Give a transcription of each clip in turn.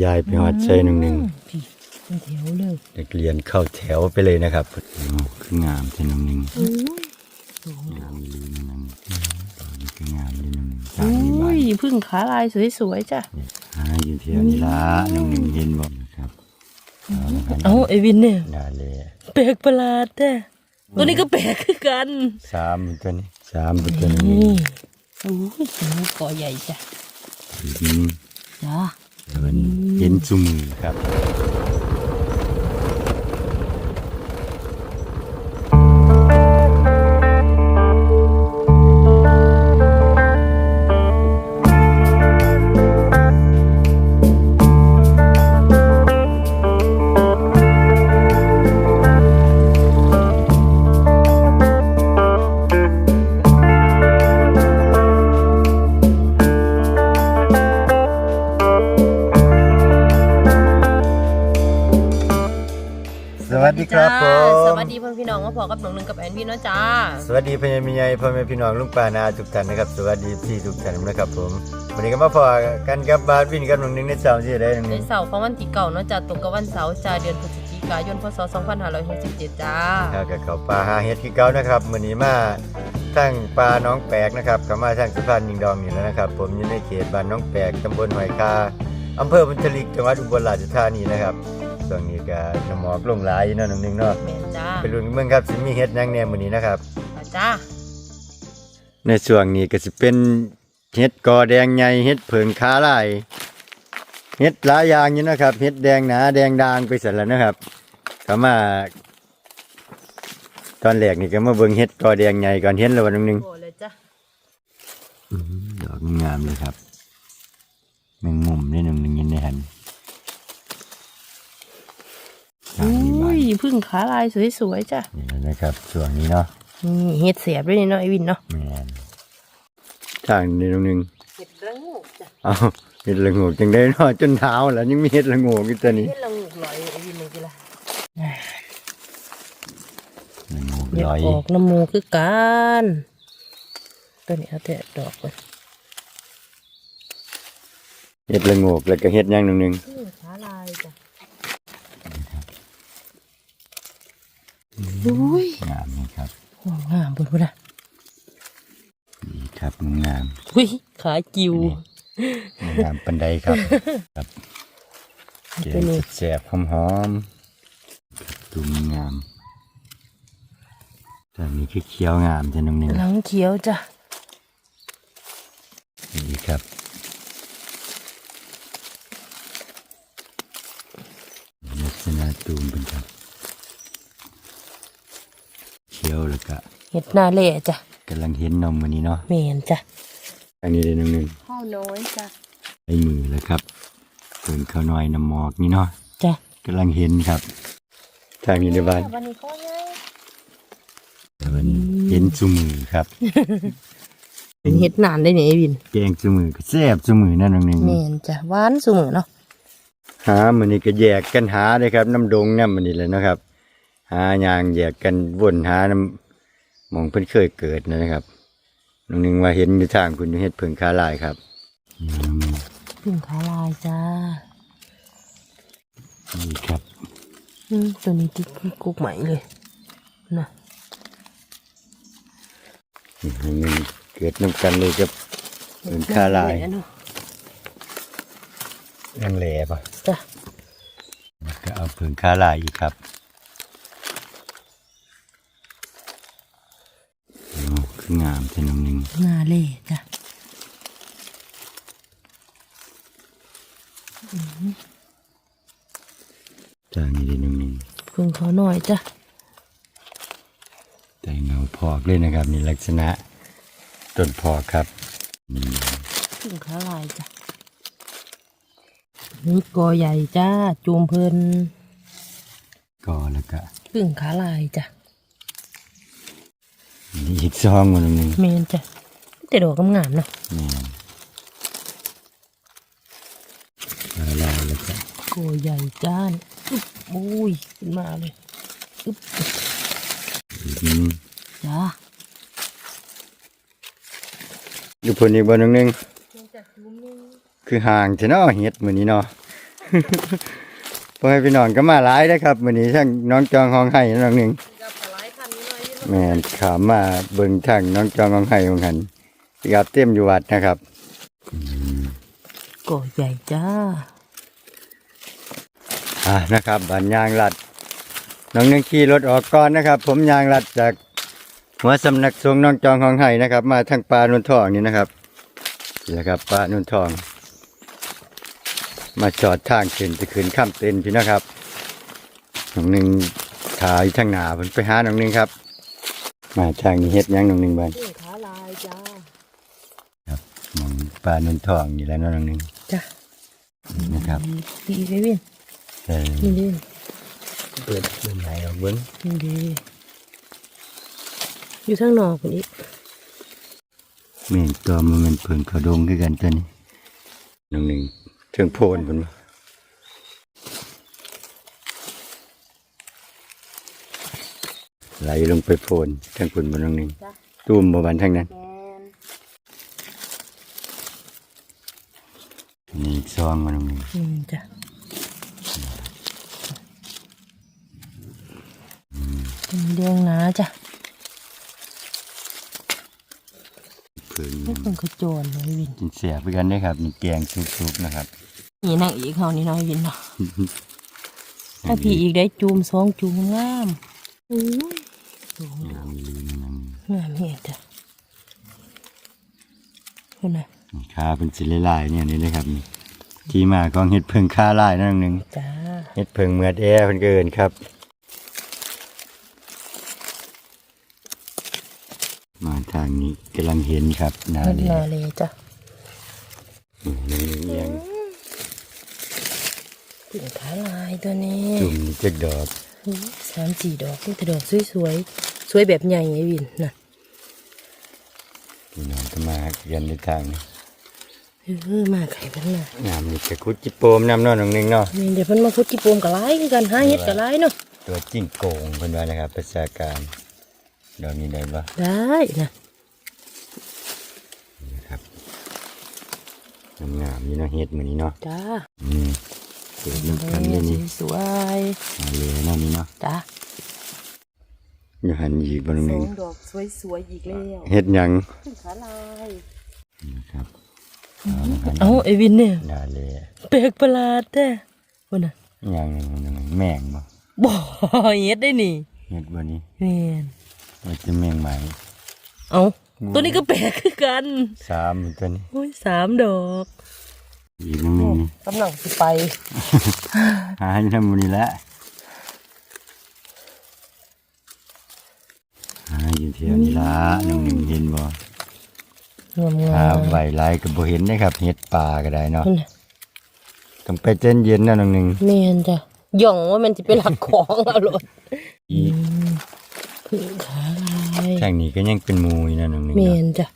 ยายไปหอดใส่หนึ่งหนึ่งพี่เป็นแถวเลยเด็กเรียนเข้าแถวไปเลยนะครับอ๋อคืองามใส่หนึ่งหนึ่งโอ้ยสูงงามลีหนึ่งหนึ่งนี่คืองามลีหนึ่งหนึ่งตามนี้บ้าโอ้นยพึ่งขาลายสวยๆจ้ะหาอยู่เที่ยวนี้ละหนึ่งหนึ่งเห็นบ่ครับเอาละครับเอาไอวินเนี่ยนาเลยแปลกประหลาดแท้ตัวนี้ก็แปลกคือกันสามตัวนี้สามตัวนี้นี่โอ้ยสวยกอใหญ่จ้ะอืมจ้า เห็นเห็นจุมือครับ ดีเพื่อนพี่น้องมาพอกับน้องหนึ่งกับแอนพี่เนาะจ้า สวัสดีพ่อแม่พี่ใหญ่พ่อแม่พี่น้องลุงป้านาทุกท่านนะครับ สวัสดีพี่ทุกท่านนะครับผมวันนี้ก็มาพอกันกับบาสวินกับน้องหนึ่งในเช้าที่ได้น้องหในนึ่งเสาร์ของวันที่เก่าเนาะจ้าตรงกับวันเสาร์จ้าเดือนพฤศจิกายนพศ2567จ้าข้าวกับเขาวปลาหาเฮ็ดคือเก่านะครับมื้อนี้มาทั้งปลาน้องแปลกนะครับเข้ามาทางสุพรรณยิงดองนี่แล้วนะครับ ผมอยู่ในเขตบ้านน้องแปลกตำบลหอยคาอำเภอบุญทลิกจังหวัดอุบลราชธานีนะครับช่ วงนี้ก็น้ำหมอกลงหลายอยู่เนาะน้องหนึ่งเนาะแม่นจ้าไปลุ้นกันเบิ่งครับสิมีเฮ็ดหยังแหน่มื้อนี้นะครับ มาจ้าในช่วงนี้ก็สิเป็นเห็ดกอแดงใหญ่เห็ดเผิงขาลายเห็ดหลายอย่างอยู่นะครับเห็ดแดงหนาแดงดางไปเสร็จแล้วนะครับก็มา ตอนแรกนี่ก็มาเบิ่งเห็ดกอแดงใหญ่ก่อนเห็นแล้ววันหนึงโอ้เลยจ้าดอกงามเลยครับแมงมุมนี่หนึ่งหนึ่งยินในหันทางนี้บ้า โอ้นยพึ่งขาลายสวยๆจ้ะนี่แหละนะครับช่วงนี้เนาะนี่เห็ดเสียบด้วยนี่เนาะไอวินเนาะแมนทางนี้ตรงหนึงเห็ดระงูจ้ะเอาเห็ดละโงกจังได้เนาะจนเท้าแล้วยังมีเห็ดละโงกอีกตัวนี้เห็ดระงูลอยไอวินเลยจีละละโงกเดี๋ยวลอยออกน้ำมูกคือกันตัวนี้เอาแต่ดอกไปเห็ดละโงกแล้วก็เห็ดอย่างหนึ่งหนึ่งพึ่งขาลายจ้ะ โอ้ยงามนี่ครับห่วงงามเบนพุ่นนะนี่ครับงามอุ้ยขาจิวงามปันไดครับครับเกตัวนี้งแสบๆหอมๆตุ่มงามตอนนี้คือเขียวงามจะหนึ่งหนึ่งหลังเขียวจ้ะนี่ครับลักษณะตูมเป็นครับเขี ยวแล้วก็เห็ดหน้าเละจ้ะกำลังเห็นนมวันนี้เนาะเมนจ้ะอันนี้เลยหนึ่งหนึ่งข้าวน้อยจ้ะไอ้มือแล้วครับเพิ่นข้าวน้อยน้ำหมอกนี่เนาะจ้ะกำลังเห็นครับ ทางนี้ในบ้านวันนี้ข้าวน้อยแต่มันเห็นจุมือครับเป็นเห็ดนานได้เนี่ยไอวินแกงจุมือก็แซ่บจุมือนั่นนึงเมนจ้ะหวานเสมอเนาะหามันนี่ก็แยกกันหาเลยครับ น้ำดงน้ำมันนี่แหละเนาะครับ หายางแยกกันวนหาน้ำหมองเพิ่นเคยเกิดนะครับน้องหนึงว่าเห็นอยู่ทางคุณอยู่เฮ็ดเพิ่งคาลายครับพึ่งขาลายจ้านี่ครับอืมตัวนี้กิ๊กกุ๊กใหม่เลยนะนี่น้องหนึงเกิดน้ำกันเลยกับเพิ่งคาลายเห็ดหน้เละเนะยังแหล่ปะจ้ะก็เอาเพิ่งคาลายอีกครับโอ้คือ งามแต่น้องหนึงหน้าเละจ้ะจางนี้ได้น้องหนึงพึ่งเขาหน่อยจ้ะแต่เงาพอกเลยนะครับนี่ลักษณะต้นพอกครับนี่พึ่งขาลายจ้ะนี่กอใหญ่จ้าจูมเพลินก็แล้วก็พึ่งขาลายจ้ะนี่ อีกซองมันหนึ่งเมนจ้ะแต่ดอกงามๆเนาะนี่ลายลายแล้วก็กอใหญ่จ้านอึ๊บโอ้ยขึ้นมาเลยอึ๊บอีกนิดนึงจ้าอยู่พนอีกบนหนึ่งคือห่างเทเนาะเฮ็ดมื้อนี้เนาะพ่อให้พี่น้องก็มาหลายนะครับมื้อนี้ทั้งน้องจองห้องไห้น้องหนึง แม่นขามมาเบิ่งทางน้องจองห้องไห้ของหันกับเต็มอยู่วัดนะครับก่อใหญ่จ้า อ่านะครับบันยางลัด น้องนึงขี่รถออกก่อนนะครับ ผมยางลัดจากหัวสำนักสงฆ์น้องจองของไห้นะครับ มาทางปลานุนทองนี่นะครับนี่แหละครับปลานุนทอง มาจอดทางขึ้นจะขึ้นข้ามเต็นพี่นะครับน้องหนึ่งถ่ายทางหนาผมไปหาน้องหนึ่งครับ มาทางนี้เฮ็ดหยังน้องหนึ่งบ้านนี่ขาลายจ้ามองปลานุนทองนี่แหล้วน้องหนึ่งจ้านะครับดีเลยวินเออนี่ดิเปิดเบิ่งไหนออกเบิ้งนี่ดีอยู่ทางนอกคนนี้แม่นตัวมันมันเพิ่งเขาดงคือกันตัวนี้น้องหนึ่งเทิงโพนเพิ่นว่า ไหลลงไปโพนทางคุณบนน้องหนึ่งจ้าตุ้มบ่บันทางนั้น แมนนี่อีกซองมาน้องหนึ่งอืมจ้ะเป็นแดงหนาจ้ะเพิ่งไม่เป็นขจรเลยวินกินเสียไปกันได้อครับนี่แกงซุกๆนะครับ นี่นางอีกเขานี่น้อยวินเนาะถ้าพี่อีกได้จูมสองจูมงามอุ้ย สูงงามลืมนั่นงามเห็นจ้ะคนน่ะขาเป็นสิลายๆเนี่ยนี่เลยครับนี่ที่มาของเห็ดเพิงค่าลายนั่นองหนึ่งจ้าเห็ดเพิงเมือดแอร์เพิ่นเกินครับ มาทางนี้กำลังเห็นครับหนาเฮ็ดเลยนาเลยจ้ะนี่เอียงถึงขาลายตัวนี้จุ่มนี่จักดอกอุ๊ย สามสี่ดอกนี่แต่ดอกสวยๆสวยแบบใหญ่ไอ้วินน่ะพี่น้องก็มาเรียนในทางนี้เออมาไข่พันน่ะงามนี่กระคุดจิโปมน้ำเนอนองหนึ่งเนาะนี่เดี๋ยวเพิ่นมาพุดกี่โปมกับไล่คือกันหาเฮ็ดกับไล่เนาะตัวจิ้งโกงเพิ่นว่านะครับภาษาการดอกนี้ได้ปะได้นะนะครับงามๆนี่เนาะเฮ็ดมื้อนี้เนาะจ้าอืม เกิดน้ำกันเลยนี่สวยมาเลยนาะนี่เนาะจ้าอยู่หันอีกบนหนึ่งดอกสวยๆอีกแล้วเฮ็ดหยังขึ้นขาลายนะครับเอาไอ้วินเนี่ยนาเลยแปลกประหลาดแท้พุ่นน่ะยังหนึ่งแมงบ่บ่เฮ็ดได้นี่เฮ็ดบ่นี้แม่นว่าจะแมงไหมเอ้าตัวนี้ก็แปลกคือกันสามตัวนี้โอ้ยสามดอก อีกหนึ่งหนึ่งนี่กำลังสิไปหาให้ทำมื้อนี้แหละหาอยู่เที่ยวนี้ละหนึ่งหนึ่งเห็นบ่งามหาใบหลายก็บ่เห็นนะครับเฮ็ดป่าก็ได้เนาะๆพุ่นน่ะต้องไปเต้นเย็นนะหนึ่งหนึ่งแม่นจ้ะย่องว่ามันสิเป็นหลักของเอาโลดอีกขึ้นขาลายทางนี้ก็ยังเป็นหมูอยู่นะหนึ่งหนึ่งแม่เนาะนจ้ะ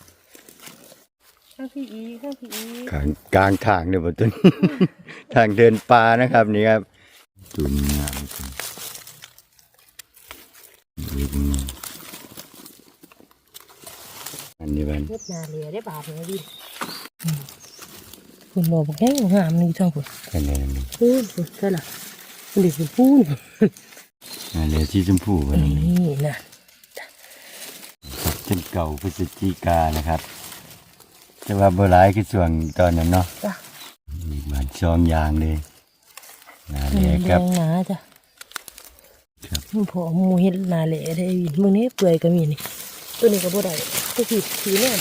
ข้างพี่อีข้างพี่อีกลางกลางทางเด้อบ่ตุน ทางเดินป่านะครับนี่ครับตุนงามจังอีกหนึ่งอันนี้มันเฮ็ดนาเลียได้บาทไหมดิคุณบอกบอกแห้งงามนี่ทั้งพุ่นอันนี้มันพูนพุ่นใช่ล่ะคุณดิคุณพูนอันนี้ที่ชมพูอันนี้นี่นะ ครับเช่นเก่าพฤศจิกานะครับ แต่ว่าโบราณคือส่วนตอนนั้นเนาะจ้ะมีบานซองยางเลยนาแดเลียงครับหนาจ้ะครับมันพอหมูเฮ็ดนาเละได้วินมึงนี้เปื่อยก็มีนี่ตัวนี้ก็บ่ได้ตัวผีผีเนี่ย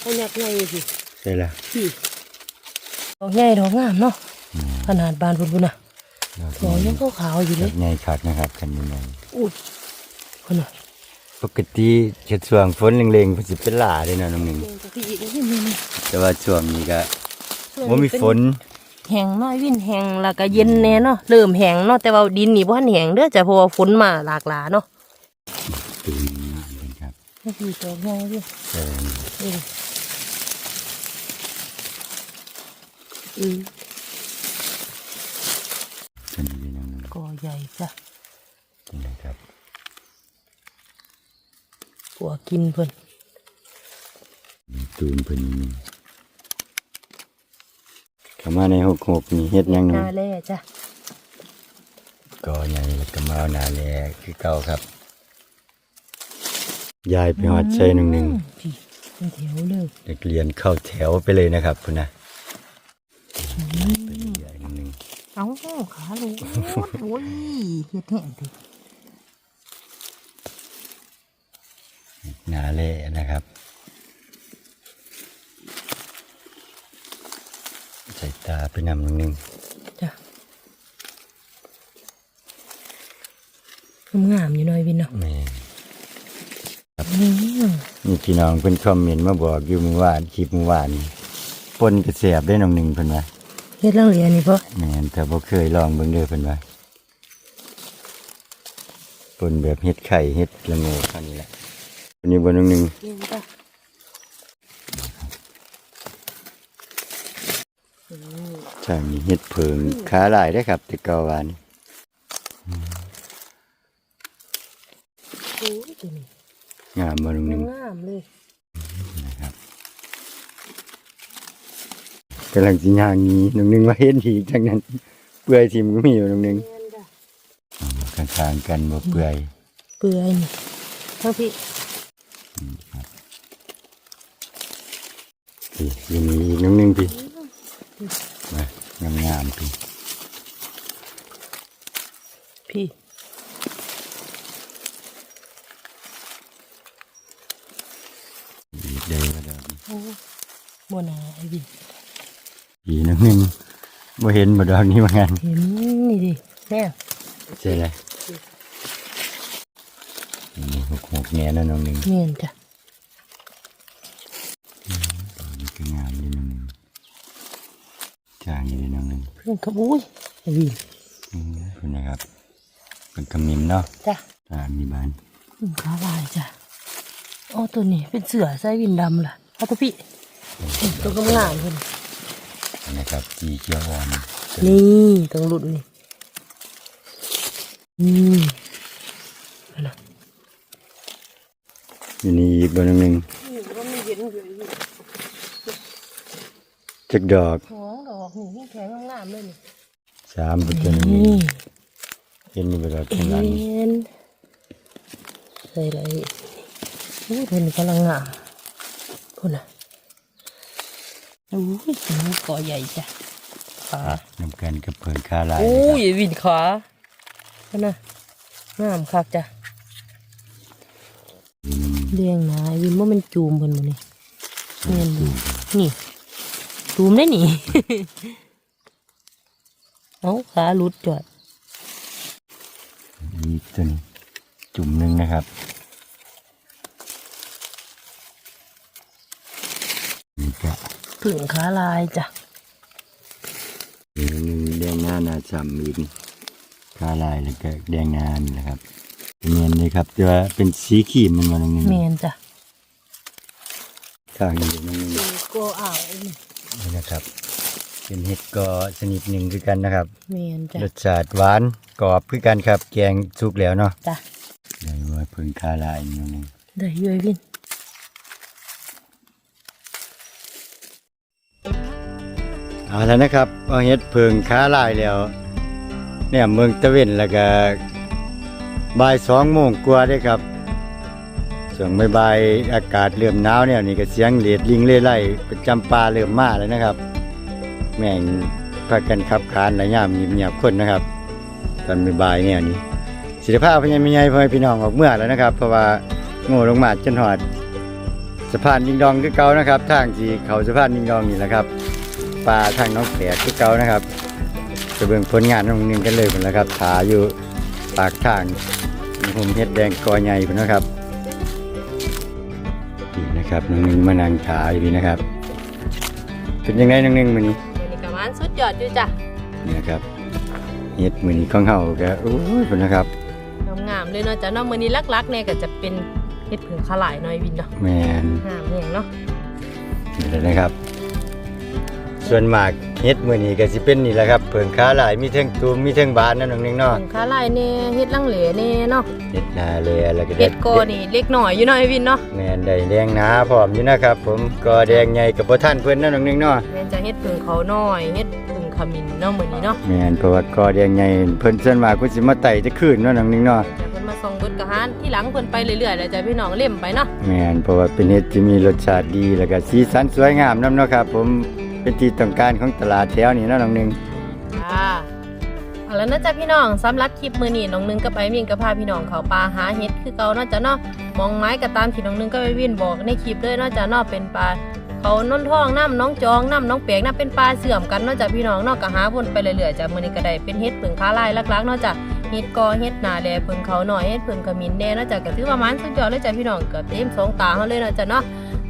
เอายักษ์ใหญ่สิใช่ละผีดอกใหญ่ดอกงามเนาะอืมขนาดบานพุ่นพุ่นน่ะดอกดอกยังขาวๆอยู่เลดอยกใหญ่คักนะครับคันนี้ใหญ่อุ้ยคนน่ะ ปกติเฮ็ดช่วงฝนเล็งๆเพิ่นสิเป็นหลาเด้เนะน้องหนึงพี่อีกนี่นี่นี่แต่ว่าช่วงนี้ก็บ่มีฝนแห้งน้อยวินแห้งแล้วก็เย็นแน่เนาะเริ่มแห้งเนาะแต่ว่าดินนี่บ่ทันแห้งเด้อจ้ะเพราะว่าฝนมาหลากหลายเนาะตื่นมาเพิ่นครับนี่คือดอกใหญ่ดิเอออืมอืมคันนี้น้อก็ใหญ่จ้ะนี่ครับ ปัวกินเพิ่นมีตูนเพิ่นนี่เข้ามาในหกหกนี่เฮ็ดหยังหนึ่งนาแล่จ้ะก็ใหญ่แล้วก็มาเอาหนาแลคือเก่าครับ ยายไปหอดใช้หนึ่งหนึ่งพี่เป็นแถวเลยเด็กเรียนเข้าแถวไปเลยนะครับคุณนะไปใหญ่หนึ่งหนึ่งเอาขาลูกโอ้ยเฮ็ดแห้งดิ หนาแลนะครับใส่ตาไปนำหนึ่งหนึ่งจ้ะงามอยู่หน่อยวินเนาะแม่นี่มีพี่น้องเพิ่นคอมเมนต์มาบอกอยู่เมื่อวานคลิปเมื่อวานนี่ปนกระแสบได้น้องหนึ่งเพิ่นว่าเฮ็ดเรื่องเรียนนี่พ่อแม่นแต่บ่เคยลองเบิ่งเด้อเพิ่นว่าปนแบบเฮ็ดไข่เฮ็ดละโงกเท่านี้แหละ วันนี้บ่น้องหนึ่งเรียนจ้ะใช่มีเฮ็ดเพิงขาหลายได้อครับแต่เก่าวานโอ้ยตัวนี้งามบ่น้องหนึ่งงามเลยนะครับกำลังสิย่างหนี้น้องหนึ่งว่าเฮ็ดอีกจังนั้น เปื่อยทิ่มก็มีอยู่น้องหนึ่งเรียนจ้ะข้างๆกันบ่เปื่อย เปื่อยนี่ทั้งพี่ พี่อยู่นี่อีกน้องหนึ่งพี่มางามๆพี่พี่อีกได้ก็ได้โอ้บัวนาไอ้บินพี่น้องหนึ่งบ่เห็นบ่ดอกนี้ว่างั้นเห็นนี่ดิแน่ใช่เลย นี่หกหกแน่นะน้องหนึ่งเนียนจ้ะนี่ก็งามนี่น้องหนึ่งจางอยู่นี่น้องหนึ่งเพื่อนขบุ้ยไอ้บินอืมคุณนะครับเป็นกำมิมเนาะจ้ะอ่ามีบ้านอืมขาลายจ้ะโอ้ตัวนี้เป็นเสือไส้วินดำล่ะเอาตัวพี่อืมตัวกำงามเพิ่นนะครับจีเขียวอ่อนนี่ตรงหลุดนี่อืมนั่นน่ะ อยู่นี่อีกบนหนึ่งก็มีเย็นอยู่อยู่จักดอกหัวดอกนี่ยิ่งแข็งงามเลยนี่สามบนตัวนึงนี่เห็นอยู่บนดอกเอ็ข้างหลังนใส่อะไรอู้เพิ่นกำลังงามพุ่นน่ะอู้ยตัวนี้ก่อใหญ่จ้ะขานำกันกับเพิ่นคาลายโอ้นะครับยวินขาพุ่นน่ะงามคักจ้ะ เลี้ยงนะวินว่ามันจูมเพิ่นบ่นี่เงี้ยนี่จูมได้นี่เอาขาหลุดจอดอีกตัวนี้จุ่มหนึ่งนะครับนี่ก็ผึ่งขาลายจ้ะอีกหนึ่งแดงหน้าหนาจำอีกคาลายแล้วก็แดงหน้านี่แหละครับ เนียนเลยครับแต่ว่าเป็นสีขีมมันมาตรงนี้เมียนจ้ะข้างนี้น้องหนึ่งโกอ่าวนี่นะครับ เป็นเห็ดกอชนิดหนึ่งคือกันนะครับเมียนจ้ะรสชาติหวานกรอบคือกันครับ แกงสุกแล้วเนาะจ้ะได้ว่าเพิ่งคาลายนิดนึงได้อย้อยวินเอาแล้วนะครับเอาเห็ดเพิ่งคาลายแล้วเนี่ยเมืองตะเวนแล้วก็ บ่ายสองโมงกว่าได้ครับส่วนบ่ายอากาศเริ่มหนาวเนี่ยนี่ก็เสียงเหลดลิงเล่ไล่ประจำปลาเริ่มมาแล้วนะครับ แม่งพากันขับขานหลายามเงียบๆคนนะครับ ตอนบ่ายเนี่ยนี่ศิลปะพญามิญญพ่อพี่น้องออกเมื่อแล้วนะครับ เพราะว่าโง่ลงมาจนหอดสะพานยิงดองคือเก่านะครับทางที่เขาสะพานยิงดองนี่แหละครับปลาทางน้องแฝดคือเก่านะครับจะเบิ่งผลงานน้องนึงกันเลยพุ่นละครับถาอยู่ ปากทางผมเฮ็ดแดงกอใหญ่พุ่นนะครับนี่นะครับน้องนึงมานั่งถาอยู่นี่นะครับ เป็นยังไงน้องนึงมื้อนี้นี่กระมันสุดยอดอยู่จ้ะนี่นะครับเฮ็ดมือนี้ของเฮาก็โอ้ยพุ่นนะครับงามๆเลยเนาะจ้ะเนาะมื้อนี้ลักๆเนี่ยก็จะเป็นเฮ็ดผึ่งขาลายหน่อยวินเนาะแมนงามแฮงเนาะนี่เลยนะครับง ส่วนมากเฮ็ดมื้อนี้ก็สิเป็นนี่แหละครับเพิ่งขาหลายมีเทั้งตูมมีเทั้งบานนั่นน้องนึงเนาะถึงขาลายแน่เฮ็ดลังเหลแน่เนาะเฮ็ดหน้าเลยแล้วก็เฮ็ดโกนี่เล็กหน่อยอยู่เนาะไอ้วินเนาะแม่นได้แดงหนาพร้อมอยู่นะครับผมก็แดงใหญ่กับบ่ทันเพิ่นนั่นน้องนึงเนาะแม่นจะเฮ็ดผึ่งเขาน้อยเฮ็ดผึ่งขมิ้นเนาะมื้อนี้เนาะแม่นเพราะว่าก็แดงใหญ่เพิ่นส่วนมากเพิ่นสิมาไต่จะคืนเนาะน้องนึงเนาะแต่เพิ่นมาส่งเบิดกะหานที่หลังเพิ่นไปเรื่อยๆแล้วจ้ะพี่น้องเล่มไปเนาะแม่นเพราะว่าเป็นเห็ดที่มีรสชาติดีแล้วก็สีสันสวยงามนํเนาะครับผม เป็นที่ต้องการของตลาดแถวนี้เนาะน้องนึง ค่ะเอาแล้วนะจ๊ะพี่น้องสำหรับคลิปมือนี้น้องนึงกับไอ้วินก็พาพี่น้องเขาป่าหาเฮ็ดคือเก่าเนาะจ้ะเนาะมองไม้ก็ตามที่น้องนึงกับไอ้วินบอกในคลิปเลยเนาะจ้ะเนาะเป็นปลาเขานนท้องน้ำน้องจองน้ำน้องเปียกน้ำเป็นปลาเสื่อมกันเนาะจ้ะพี่น้องเนาะก็หาวนไปเรื่อยๆจ้ะมือนี้ก็ได้เป็นเฮ็ดผึ่งค้าลายลักๆเนาะจ้ะเฮ็ดกอเฮ็ดหนาแลผึ่งเขาหน่อยเฮ็ดผึ่งขมิ้นแน่เนาะจ้ะก็ถือว่ามันสุดยอดเลยจ้ะพี่น้องก็เต็มสองตาเฮาเลยเนาะจ้ะเนาะ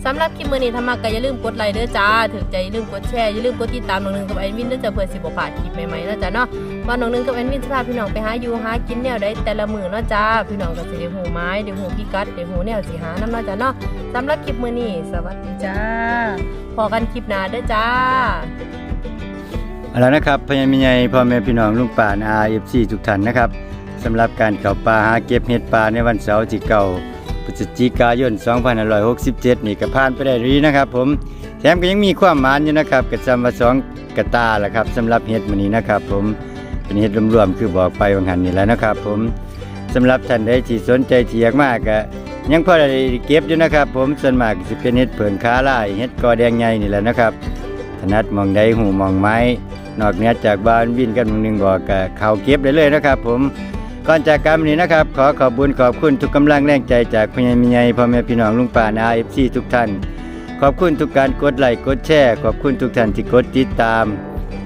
สำหรับคลิปมือนี้ถ้ามักก็อย่าลืมกดไลค์เด้อจ้าถึงใจอย่าลืมกดแชร์อย่าลืมกดติดตามน้องหนึ่งกับแอดมินเด้อจ้าเพื่อสิบ่าดคลิปใหม่ๆเนาะจ้าเนาะว่าน้องหนึ่งกับแอดมินสิพาพี่น้องไปหาอยู่หากินแนวใดแต่ละมือเนาะจ้าพี่น้องก็สิได้ฮู้ไม้ได้ฮู้พิกัดได้ฮู้แนวสิหานำเนาะจ้าเนาะสำหรับคลิปมือนี้สวัสดีจ้าพอกันคลิปหน้าเด้อจ้าเอาละนะครับพญามิใหญ่พ่อแม่พี่น้องลุงป่าน RFC ทุกท่านนะครับสำหรับการเข้าป่าหาเก็บเห็ดป่าในวันเสาร์ที่เก่า ฤศจิกายน 2567 นี่ก็ผ่านไปได้ดีนะครับ ผมแถมก็ยังมีความหมานอยู่นะครับกระจำว่าสองกระตาแหละครับสำหรับเห็ดมื้อนี้นะครับ ผมเป็นเห็ดรวมๆคือบอกไปวังหันนี่แหล้วนะครับ ผมสำหรับท่านใดที่สนใจที่อยากมากก็ยังพอได้เก็บอยู่นะครับ ผมส่วนมากสิเป็นเห็ดเผิงขาลาเห็ดกอแดงใหญ่นี่แหละนะครับถนัดมองใดหูมองไม้ นอกเหนือจากบ้านวิ่นกันหนึ่งบอกก็เข้าเก็บได้เลยนะครับ ผม ก่อนจากการวันนี้นะครับ ขอขอบบุญขอบคุณทุกกำลังแรงใจจากพญามิใหญ่พ่อแม่พี่น้องลุงป่านาเอฟซีทุกท่าน ขอบคุณทุกการกดไลค์กดแชร์ขอบคุณทุกท่านที่กดติดตาม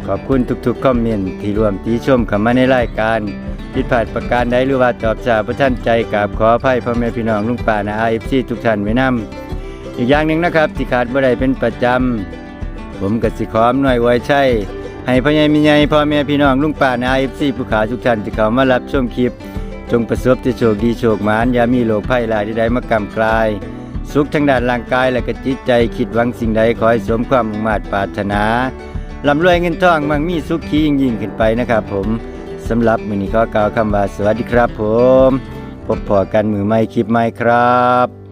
ขอบคุณทุกๆคอมเมนต์ที่รวมติชมเข้ามาในรายการผิดพลาดประการใดหรือว่าตอบจากพระท่านใจกราบขออภัยพ่อแม่พี่น้องลุงป่านาเอฟซีทุกท่านไว้นํอีกอย่างหนึ่งนะครับที่ขาดบ่ได้เป็นประจำผมกสิขอมหน่วยไว้ใช่ ให้พ่อใหญ่มีใหญ่พ่อแม่พี่น้องลุงป่านไอเอฟซีผู้ขาทุกท่านที่เข้ามารับชมคลิป จงประสบแต่โชคดีโชคหมานอย่ามีโรคภัยลายใดๆมากำกลาย สุขทั้งด้านร่างกายและก็จิตใจคิดหวังสิ่งใดขอให้สมความมุ่งมา่ปรารถนาลำรวยเงินทองมั่งมีสุขขียิ่งยิ่งขึ้นไปนะครับผมสำหรับมือนี้ขอกล่าวคำว่าสวัสดีครับผม พบพอกันมือใหม่คลิปใหม่ครับ